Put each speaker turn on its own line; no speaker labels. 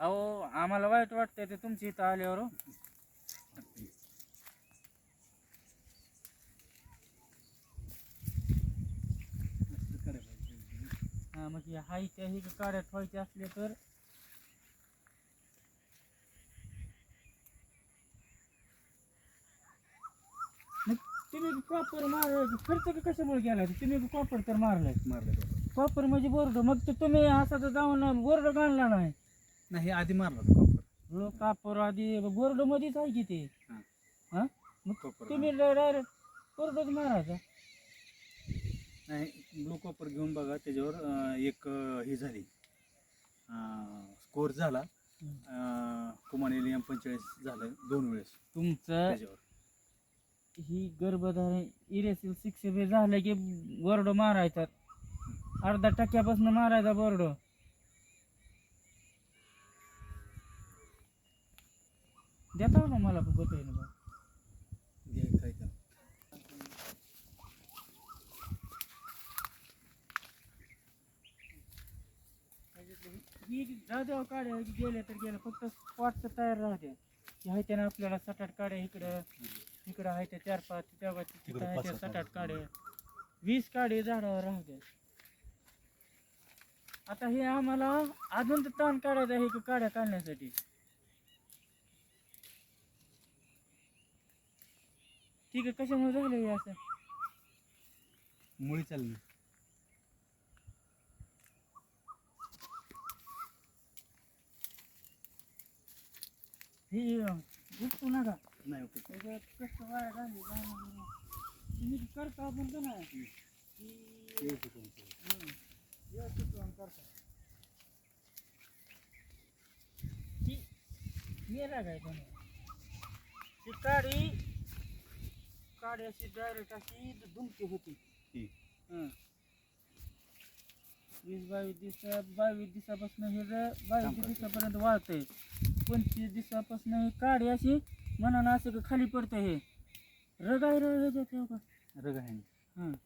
अहो आम्हाला वाईट वाटतंय ते तुमच्या इथं आल्यावर हो. हा मग हे हायच्या ही काड्या ठेवायच्या असल्या तर मग तुम्ही कॉपर मार खर्च कशामुळे केला? तुम्ही कॉपर तर मारलाय.
मारलं बरोबर
कॉपर म्हणजे बोर्ड. मग तर तुम्ही असा तर जाऊन बोर्ड घालला नाही.
नाही आधी मारला होता कॉपर
लो कापर आधी बोर्ड मध्येच आहे की ते?
हा.
हा? मग
कॉपर
तुम्ही डायरेक्ट बोर्डच मारायचा.
नाही ब्लू कॉपर घेऊन बघा त्याच्यावर अं, एक अं, हे झाली. स्कोर झाला. कुमान एम पंचेचाळीस झालं दोन वेळेस
तुमचं
त्याच्यावर.
ही गर्भधारण इरेसिल सिक्स बी झालं की बोर्ड मारायचा. अर्धा टक्क्यापासून मारायचा बोर्ड. देता ना मला बघतोय ना ही जाऊ द्या गेल्या तर गेल्या फक्त स्पॉटचं तयार राहते. आहे त्यानं आपल्याला सात आठ काड्या इकडं इकडं आहे त्या चार पाच तेव्हा तिथं आहे त्या
सात
सात आठ
आठ.
काड्या. वीस काडे झाडावर राहू द्या आता हे आम्हाला अजून तर ताण काढायचा आहे की काड्या काढण्यासाठी. ठीक आहे कशामुळे झालं हे असं?
मुळी चालली.
हे गुप्तू नका
नाही ओके.
त्याच्यात कसं वाया घाली करता आपण का नाही. हं, व्यवस्थित काम करता. ती काय ती काडी काडी अशी डायरेक्ट अशी दुमती होती.
ही.
हं. वीस बावीस दिवसा बावीस दिवसापासून हे बावीस. दिवसापर्यंत वाळतंय. पंचवीस दिवसापासून ही काडी अशी मनानं असं का खाली पडतं हे रगाय रग ह्याच्यात हे बघा.
रग आहे.
हं